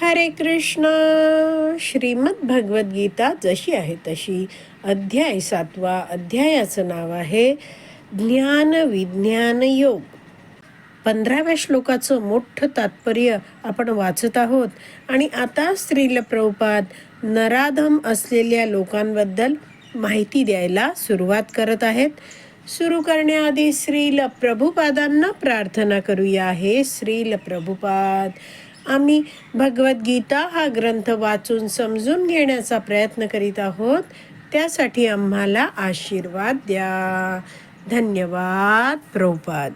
हरे कृष्ण. श्रीमद भगवद्गीता जशी आहे तशी. अध्याय सातवा अध्यायाचं नाव आहे ज्ञान विज्ञान योग. पंधराव्या श्लोकाचं मोठं तात्पर्य आपण वाचत आहोत. आणि आता स्त्रील प्रभुपाद नराधम असलेल्या लोकांबद्दल माहिती द्यायला सुरुवात करत आहेत. सुरू करण्याआधी श्रील प्रभुपादांना प्रार्थना करूया. हे श्रील प्रभुपाद आम्ही भगवद्गीता हा ग्रंथ वाचून समजून घेण्याचा प्रयत्न करीत आहोत. त्यासाठी आम्हाला आशीर्वाद द्या. धन्यवाद प्रभुपाद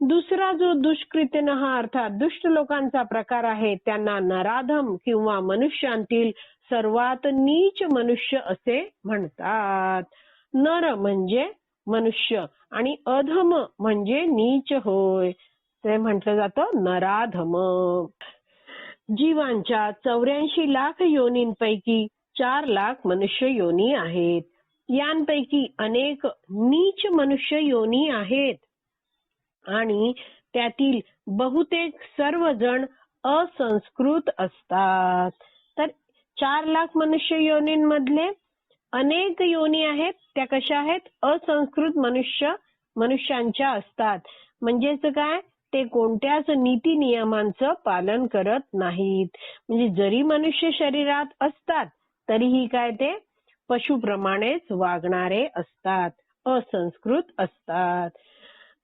दुसरा जो दुष्कृत्यन हा अर्थात दुष्ट लोकांचा प्रकार आहे त्यांना नराधम किंवा मनुष्यांतील सर्वात नीच मनुष्य असे म्हणतात. नर म्हणजे मनुष्य आणि अधम म्हणजे नीच होय. ते म्हटलं जातं नराधम. जीवांच्या चौऱ्याऐंशी लाख योनींपैकी चार लाख मनुष्य योनी आहेत. यांपैकी अनेक नीच मनुष्य योनी आहेत. आणि त्यातील बहुतेक सर्वजण असंस्कृत असतात. तर चार लाख मनुष्य योनींमधले अनेक योनी आहेत. त्या कशा आहेत? असंस्कृत मनुष्य मनुष्यांच्या असतात. म्हणजेच काय? ते कोणत्याच नीती नियमांचं पालन करत नाहीत. म्हणजे जरी मनुष्य शरीरात असतात तरीही काय ते पशुप्रमाणेच वागणारे असतात असंस्कृत असतात.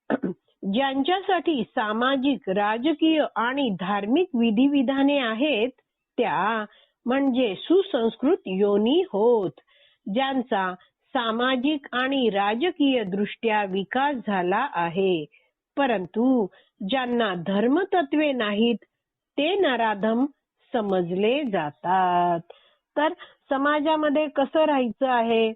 ज्यांच्यासाठी सामाजिक राजकीय आणि धार्मिक विधिविधाने आहेत त्या म्हणजे सुसंस्कृत योनी होत ज्यांचा सामाजिक आणि राजकीय दृष्ट्या विकास झाला आहे. परंतु ज्यांना धर्मतत्वे नाहीत ते नराधम समजले जातात. तर समाजामध्ये कसं राहायचं आहे?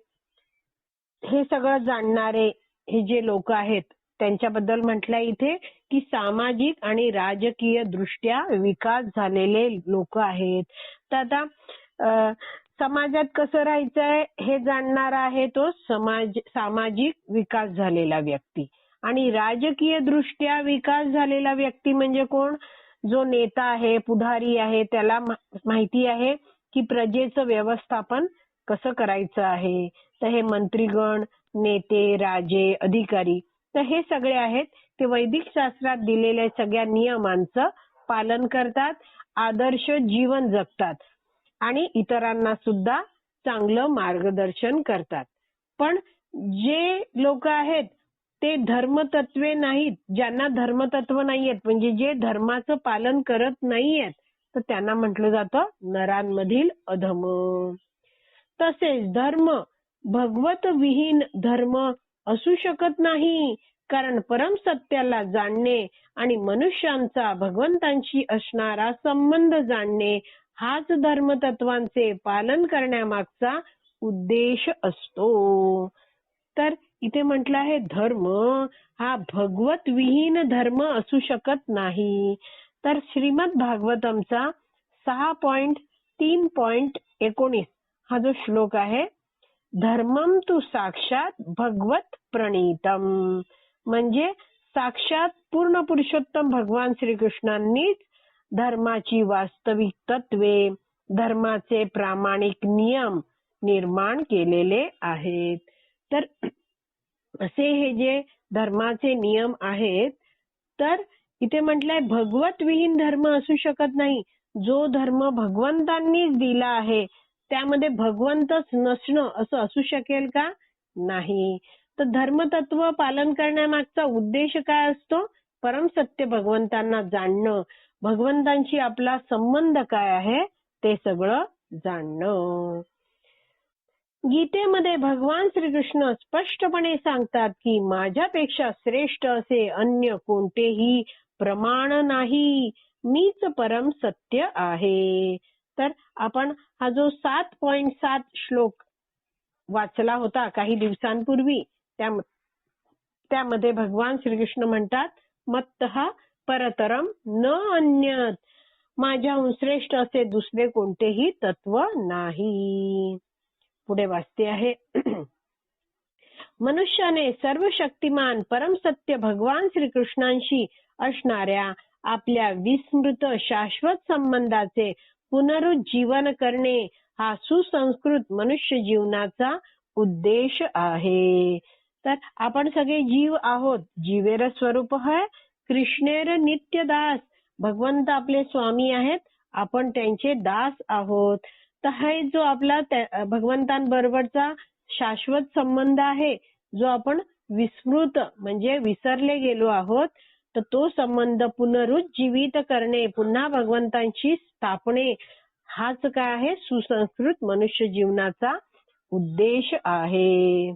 हे सगळं जाणणारे हे जे लोक आहेत त्यांच्याबद्दल म्हटलंय इथे की सामाजिक आणि राजकीय दृष्ट्या विकास झालेले लोक आहेत. तर आता समाजात कसं राहायचं आहे हे जाणणारा आहे तो समाज सामाजिक विकास झालेला व्यक्ती. आणि राजकीय दृष्ट्या विकास झालेला व्यक्ती म्हणजे कोण? जो नेता आहे पुढारी आहे त्याला माहिती आहे की प्रजेचं व्यवस्थापन कसं करायचं आहे? तर हे मंत्रीगण नेते राजे अधिकारी तर हे सगळे आहेत. ते वैदिक शास्त्रात दिलेल्या सगळ्या नियमांचं पालन करतात आदर्श जीवन जगतात आणि इतरांना सुद्धा चांगलं मार्गदर्शन करतात. पण जे लोक आहेत ते धर्मतत्वे नाहीत ज्यांना धर्मतत्व नाहीयेत म्हणजे जे धर्माचं पालन करत नाहीयेत तर त्यांना म्हटलं जातं नरांमधील अधम. तसेच धर्म भगवत विहीन धर्म असू शकत नाही कारण परम सत्याला जाणणे आणि मनुष्यांचा भगवंतांशी असणारा संबंध जाणणे हाच धर्मतत्वांचे पालन करण्यामागचा उद्देश असतो. तर इथे म्हटलं आहे धर्म हा भगवत विहीन धर्म असू शकत नाही. तर श्रीमद भागवतमचा सहा पॉइंट तीन पॉइंट एकोणीस हा जो श्लोक आहे धर्मम तू साक्षात भगवत प्रणीतम. म्हणजे साक्षात पूर्ण पुरुषोत्तम भगवान श्रीकृष्णांनीच धर्माची वास्तविक तत्वे धर्माचे प्रामाणिक नियम निर्माण केलेले आहेत. तर असे हे जे धर्माचे नियम आहेत तर इथे म्हटलंय भगवत विहीन धर्म असू शकत नाही. जो धर्म भगवंतांनीच दिला आहे त्यामध्ये भगवंतच नसणं असं असू शकेल का? नाही. तर धर्मतत्व पालन करण्यामागचा उद्देश काय असतो? परम सत्य भगवंतांना जाणणं. भगवंतांशी आपला संबंध काय आहे? ते सगळं जाणणं. गीतेमध्ये भगवान श्रीकृष्ण स्पष्टपणे सांगतात की माझ्यापेक्षा श्रेष्ठ असे अन्य कोणतेही प्रमाण नाही. मीच परम सत्य आहे. तर आपण हा जो सात पॉइंट सात श्लोक वाचला होता काही दिवसांपूर्वी त्यामध्ये भगवान श्रीकृष्ण म्हणतात मत्त परतरम न अन्यत. माझ्याहून श्रेष्ठ असे दुसरे कोणतेही तत्व नाही. पुढे वाचते आहे. मनुष्याने सर्व शक्तिमान परम सत्य भगवान श्रीकृष्णांशी असणाऱ्या आपल्या विस्मृत शाश्वत संबंधाचे पुनरुज्जीवन करणे हा सुसंस्कृत मनुष्य जीवनाचा उद्देश आहे. तर आपण सगळे जीव आहोत जीवेर स्वरूप है कृष्णेर नित्य दास भगवंत आपले स्वामी आहेत आपण त्यांचे दास आहोत. तर हा जो आपला भगवंतांबरोबरचा शाश्वत संबंध आहे जो आपण विस्मृत म्हणजे विसरले गेलो आहोत तर तो संबंध पुनरुज्जीवित करणे पुन्हा भगवंतांची स्थापणे हाच काय आहे? सुसंस्कृत मनुष्य जीवनाचा उद्देश आहे.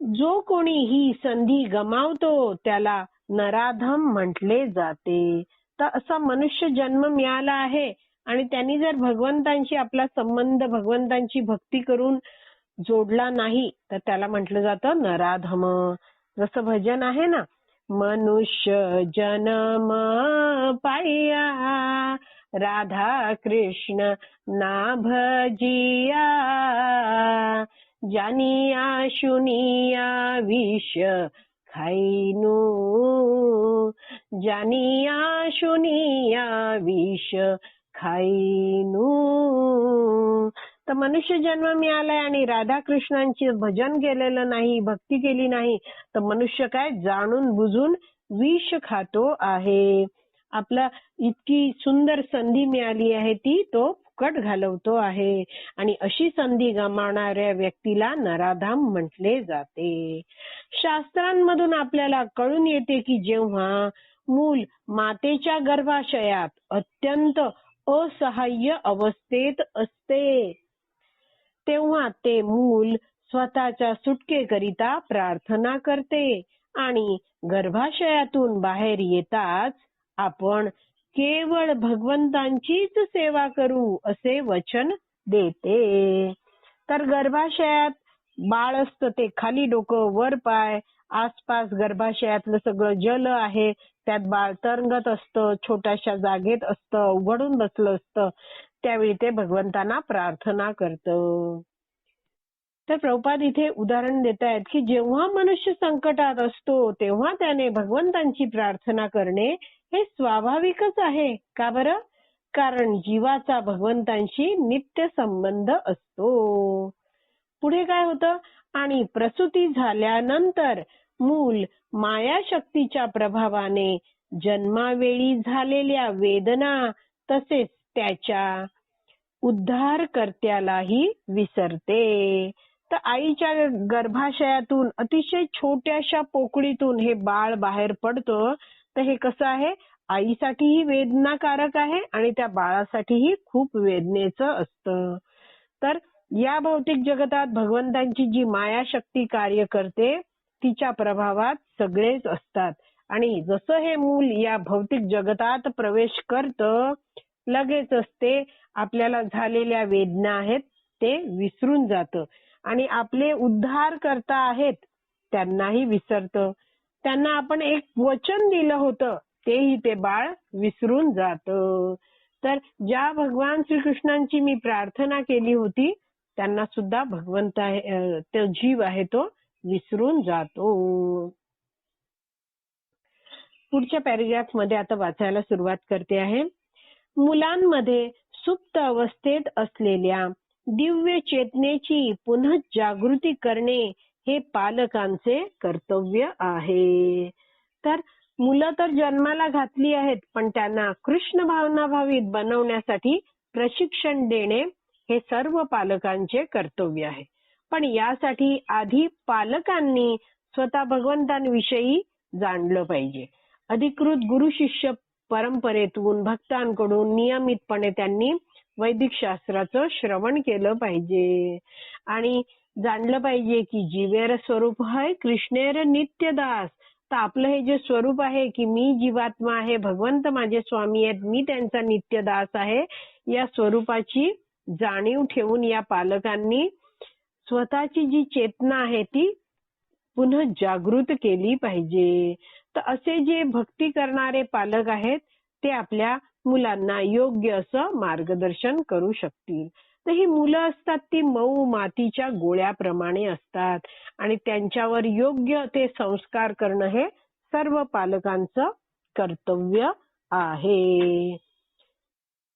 जो कोणी ही संधी गमावतो त्याला नराधम म्हटले जाते. तर असा मनुष्य जन्म मिळाला आहे आणि त्यांनी जर भगवंतांशी आपला संबंध भगवंतांची भक्ती करून जोडला नाही तर त्याला म्हटलं जातं नराधम. जसं भजन आहे ना मनुष्य जन्म पाया राधा कृष्ण ना भजिया जानिया शुनिया विष खाईनू जानिया शुनिया विष खाईनू. तर मनुष्य जन्म मिळालाय आणि राधाकृष्णांचे भजन केलेलं नाही भक्ती केली नाही तर मनुष्य काय जाणून बुजून विष खातो आहे. आपला इतकी सुंदर संधी मिळाली आहे ती तो फुकट घालवतो आहे. आणि अशी संधी गमावणाऱ्या व्यक्तीला नराधाम म्हटले जाते. शास्त्रांमधून आपल्याला कळून येते की जेव्हा मूल मातेच्या गर्भाशयात अत्यंत असहाय्य अवस्थेत असते. तेव्हा ते मूल स्वतःच्या सुटकेकरिता प्रार्थना करते आणि गर्भाशयातून बाहेर येताच आपण केवळ भगवंतांचीच सेवा करू असे वचन देते. तर गर्भाशयात बाळ असतं ते खाली डोकं वर पाय आसपास गर्भाशयातलं सगळं जल आहे त्यात बाळ तरंगत असतं छोट्याशा जागेत असतं उघडून बसलं असतं. त्यावेळी ते भगवंतांना प्रार्थना करतं. तर प्रभुपाद इथे उदाहरण देत आहेत की जेव्हा मनुष्य संकटात असतो तेव्हा त्याने भगवंतांची प्रार्थना करणे हे स्वाभाविकच आहे. का बरं? कारण जीवाचा भगवंतांशी नित्य संबंध असतो. पुढे काय होतं? आणि प्रसूती झाल्यानंतर मूल माया शक्तीच्या प्रभावाने जन्मावेळी झालेल्या वेदना तसेच त्याच्या उद्धारकर्त्यालाही विसरते. तर आईच्या गर्भाशयातून अतिशय छोट्याशा पोकळीतून हे बाळ बाहेर पडतं. तर हे कसं आहे? आईसाठीही वेदनाकारक आहे आणि त्या बाळासाठीही खूप वेदनेचं असतं. तर या भौतिक जगतात भगवंतांची जी मायाशक्ती कार्य करते तिच्या प्रभावात सगळेच असतात. आणि जसं हे मूल या भौतिक जगतात प्रवेश करतं लगेच असते आपल्याला झालेल्या वेदना आहेत ते विसरून जातं. आणि आपले उद्धार करता आहेत त्यांनाही विसरतं. त्यांना आपण एक वचन दिलं होतं तेही ते बाळ विसरून जातं. तर ज्या भगवान श्रीकृष्णांची मी प्रार्थना केली होती त्यांना सुद्धा भगवंत तो जीव आहे तो विसरून जातो. पुढच्या पॅरेग्राफमध्ये आता वाचायला सुरुवात करते आहे. मुलांमध्ये सुप्त अवस्थेत असलेल्या दिव्य चेतनेची पुनः जागृती करणे हे पालकांचे कर्तव्य आहे. तर मुलं तर जन्माला घातली आहेत पण त्यांना कृष्ण भावना भावित बनवण्यासाठी प्रशिक्षण देणे हे सर्व पालकांचे कर्तव्य आहे. पण यासाठी आधी पालकांनी स्वतः भगवंतांविषयी जाणलं पाहिजे. अधिकृत गुरु शिष्य परंपरेतून भक्तांकडून नियमितपणे त्यांनी वैदिक शास्त्राचं श्रवण केलं पाहिजे. आणि जाणलं पाहिजे की जीवेर स्वरूप आहे कृष्णेर नित्यदास. तर आपलं हे जे स्वरूप आहे की मी जीवात्मा आहे भगवंत माझे स्वामी आहेत मी त्यांचा नित्यदास आहे या स्वरूपाची जाणीव ठेवून या पालकांनी स्वतःची जी चेतना आहे ती पुन्हा जागृत केली पाहिजे. तर असे जे भक्ती करणारे पालक आहेत ते आपल्या मुलांना योग्य असं मार्गदर्शन करू शकतील. तर ही मुलं असतात ती मऊ मातीच्या गोळ्याप्रमाणे असतात आणि त्यांच्यावर योग्य ते संस्कार करणं हे सर्व पालकांचं कर्तव्य आहे.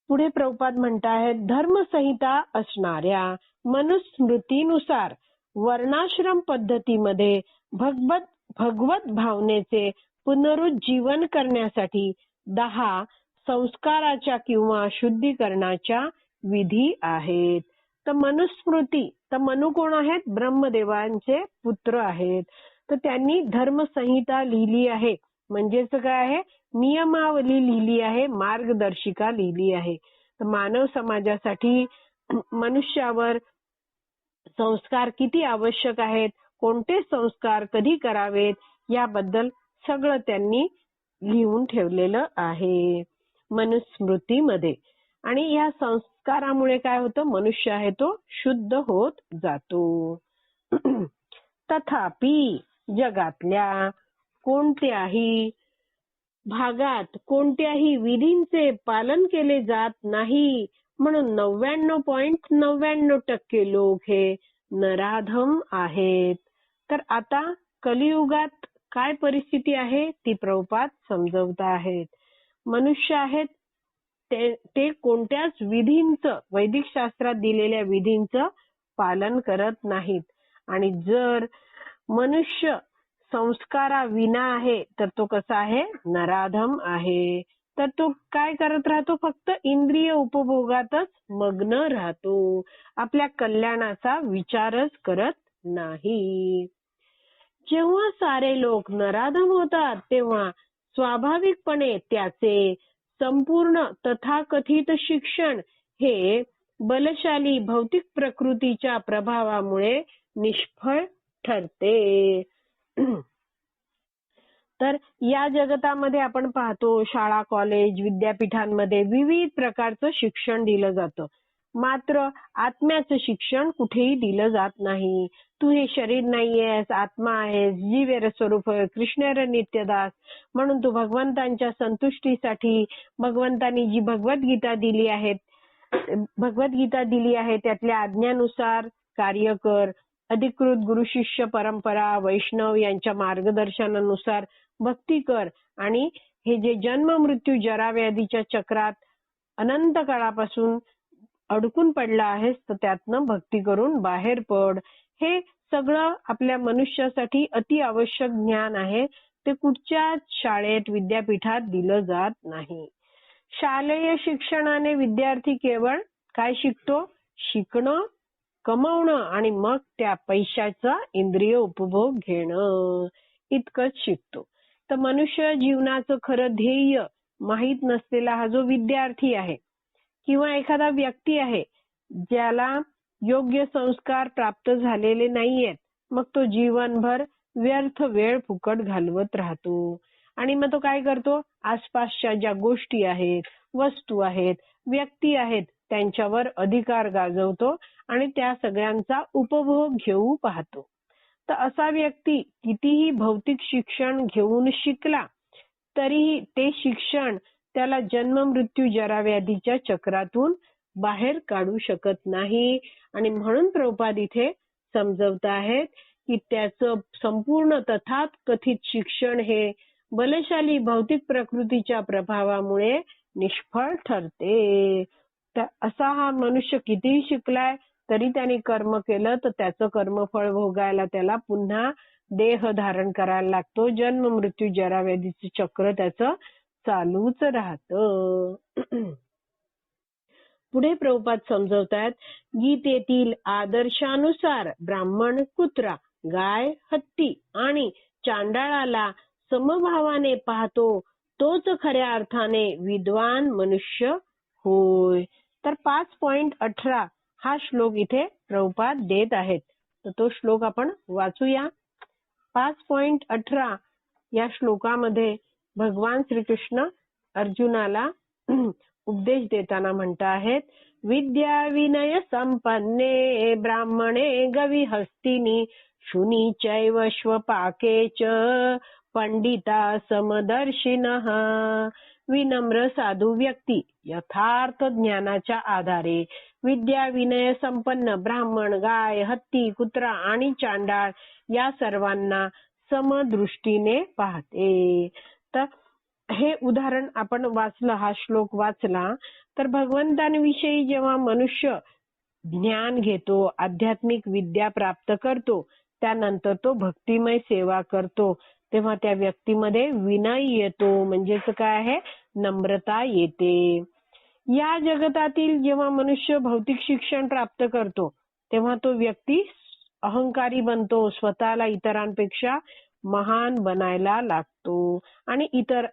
पुढे प्रभुपाद म्हणतायत धर्मसंहिता असणाऱ्या मनुस्मृतीनुसार वर्णाश्रम पद्धतीमध्ये भगवत भगवत भावनेचे पुनरुज्जीवन करण्यासाठी दहा संस्काराच्या किंवा शुद्धीकरणाच्या विधी आहेत. तर मनुस्मृती तर मनु कोण आहेत? ब्रह्मदेवांचे पुत्र आहेत. तर त्यांनी धर्मसंहिता लिहिली आहे. म्हणजेच काय आहे? नियमावली लिहिली आहे मार्गदर्शिका लिहिली आहे. तर मानव समाजासाठी मनुष्यावर संस्कार किती आवश्यक आहेत? कोणते संस्कार कधी करावेत? याबद्दल सगळं त्यांनी लिहून ठेवलेलं आहे मनुस्मृतीमध्ये. आणि या संस्कारामुळे काय होतं? मनुष्य आहे तो शुद्ध होत जातो. तथापि जगातल्या कोणत्याही भागात कोणत्याही विधींचे पालन केले जात नाही. म्हणून नव्याण्णव पॉइंट नव्याण्णव टक्के लोक हे नराधम आहेत. तर आता कलियुगात काय परिस्थिती आहे ती प्रभुपात समजवत आहेत. मनुष्य आहेत ते, ते कोणत्याच विधींचं वैदिक शास्त्रात दिलेल्या विधींचं पालन करत नाहीत. आणि जर मनुष्य संस्काराविना आहे तर तो कसा आहे? नराधम आहे. तर तो काय करत राहतो? फक्त इंद्रिय उपभोगातच मग्न राहतो. आपल्या कल्याणाचा विचारच करत नाही. जेव्हा सारे लोक नराधम होतात तेव्हा स्वाभाविकपणे त्याचे संपूर्ण तथाकथित शिक्षण हे बलशाली भौतिक प्रकृतीच्या प्रभावामुळे निष्फळ ठरते. तर या जगतामध्ये आपण पाहतो शाळा कॉलेज विद्यापीठांमध्ये विविध प्रकारचं शिक्षण दिलं जातं. मात्र आत्म्याचं शिक्षण कुठेही दिलं जात नाही. तू हे शरीर नाहीयेस आत्मा आहेस जीवेर स्वरूप कृष्णेर नित्यदास. म्हणून तू भगवंतांच्या संतुष्टीसाठी भगवंतांनी जी भगवद्गीता दिली आहे भगवद्गीता दिली आहे त्यातल्या आज्ञानुसार कार्य कर. अधिकृत गुरु शिष्य परंपरा वैष्णव यांच्या मार्गदर्शनानुसार भक्ती कर आणि हे जे जन्म मृत्यू जराव्याधीच्या चक्रात अनंत काळापासून अडकून पडला आहेस तर त्यातनं भक्ती करून बाहेर पड. हे सगळं आपल्या मनुष्यासाठी अति आवश्यक ज्ञान आहे. ते कुठच्याच शाळेत विद्यापीठात दिलं जात नाही. शालेय शिक्षणाने विद्यार्थी केवळ काय शिकतो? शिकणं कमवणं आणि मग त्या पैशाचा इंद्रिय उपभोग घेणं. इतकंच शिकतो. तर मनुष्य जीवनाचं खरं ध्येय माहीत नसलेला हा जो विद्यार्थी आहे किंवा एखादा व्यक्ती आहे ज्याला योग्य संस्कार प्राप्त झालेले नाहीयेत मग तो जीवनभर व्यर्थ वेळ फुकट घालवत राहतो. आणि मग तो काय करतो? आसपासच्या ज्या गोष्टी आहेत वस्तू आहेत व्यक्ती आहेत त्यांच्यावर अधिकार गाजवतो आणि त्या सगळ्यांचा उपभोग घेऊ पाहतो. तर असा व्यक्ती कितीही भौतिक शिक्षण घेऊन शिकला तरीही ते शिक्षण त्याला जन्म मृत्यू जराव्याधीच्या चक्रातून बाहेर काढू शकत नाही. आणि म्हणून प्रौपाद इथे समजवत आहेत की त्याचं संपूर्ण तथाकथित शिक्षण हे बलशाली भौतिक प्रकृतीच्या प्रभावामुळे निष्फळ ठरते. असा हा मनुष्य कितीही शिकलाय तरी त्याने कर्म केलं तर त्याचं कर्मफळ भोगायला त्याला पुन्हा देह धारण करायला लागतो. जन्म मृत्यू जराव्याधीचं चक्र त्याचं चालूच राहत. पुढे प्रभुपात समजवतात गीतेतील आदर्शानुसार ब्राह्मण कुत्रा गाय हत्ती आणि चांडाळाला समभावाने पाहतो तोच खऱ्या अर्थाने विद्वान मनुष्य होय. तर पाच पॉइंट अठरा हा श्लोक इथे प्रभुपाद देत आहेत. तर तो श्लोक आपण वाचूया. पाच पॉइंट अठरा या श्लोकामध्ये भगवान श्रीकृष्ण अर्जुनाला उपदेश देताना म्हणत आहेत विद्या विनय संपन्ने ब्राह्मणे गवी हस्तिनी शुनी चैव श्वपाके च पंडिता समदर्शिन विनम्र साधू व्यक्ती यथार्थ ज्ञानाच्या आधारे विद्या विनय संपन्न ब्राह्मण गाय हत्ती कुत्रा आणि चांडाळ या सर्वांना समदृष्टीने पाहते. तर हे उदाहरण आपण वाचलं हा श्लोक वाचला. तर भगवंतांविषयी जेव्हा मनुष्य ज्ञान घेतो आध्यात्मिक विद्या प्राप्त करतो त्यानंतर तो भक्तिमय सेवा करतो तेव्हा त्या व्यक्तीमध्ये विनय येतो. म्हणजेच काय आहे? नम्रता येते. या जगतातील जेव्हा मनुष्य भौतिक शिक्षण प्राप्त करतो तेव्हा तो व्यक्ती अहंकारी बनतो. स्वतःला इतरांपेक्षा महान बनायला लागतो. आणि इतर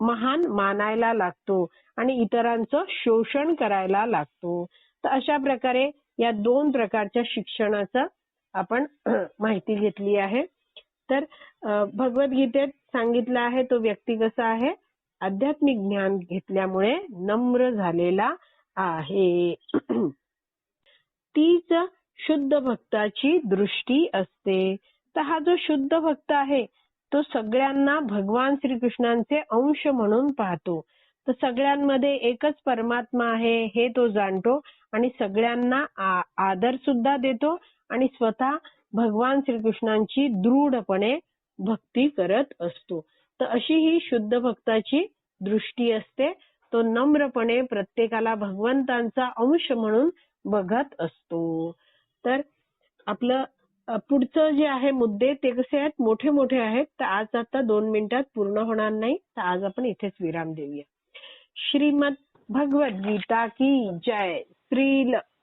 महान मानायला लागतो. आणि इतरांचं शोषण करायला लागतो. तर अशा प्रकारे या दोन प्रकारच्या शिक्षणाचा आपण माहिती घेतली आहे. तर भगवद्गीतेत सांगितलं आहे तो व्यक्ती कसा आहे? आध्यात्मिक ज्ञान घेतल्यामुळे नम्र झालेला आहे. तीच शुद्ध भक्ताची दृष्टी असते. तर हा जो शुद्ध भक्त आहे तो सगळ्यांना भगवान श्रीकृष्णांचे अंश म्हणून पाहतो. तर सगळ्यांमध्ये एकच परमात्मा आहे हे तो जाणतो आणि सगळ्यांना आदर सुद्धा देतो आणि स्वतः भगवान श्रीकृष्णांची दृढपणे भक्ती करत असतो. तर अशी ही शुद्ध भक्ताची दृष्टी असते. तो नम्रपणे प्रत्येकाला भगवंतांचा अंश म्हणून बघत असतो. तर आपलं पुढचं जे आहे मुद्दे ते कसे आहेत? मोठे मोठे आहेत. तर आज आता दोन मिनिटात पूर्ण होणार नाही. तर आज आपण इथेच विराम देऊया. श्रीमद भगवद्गीता की जय? श्रील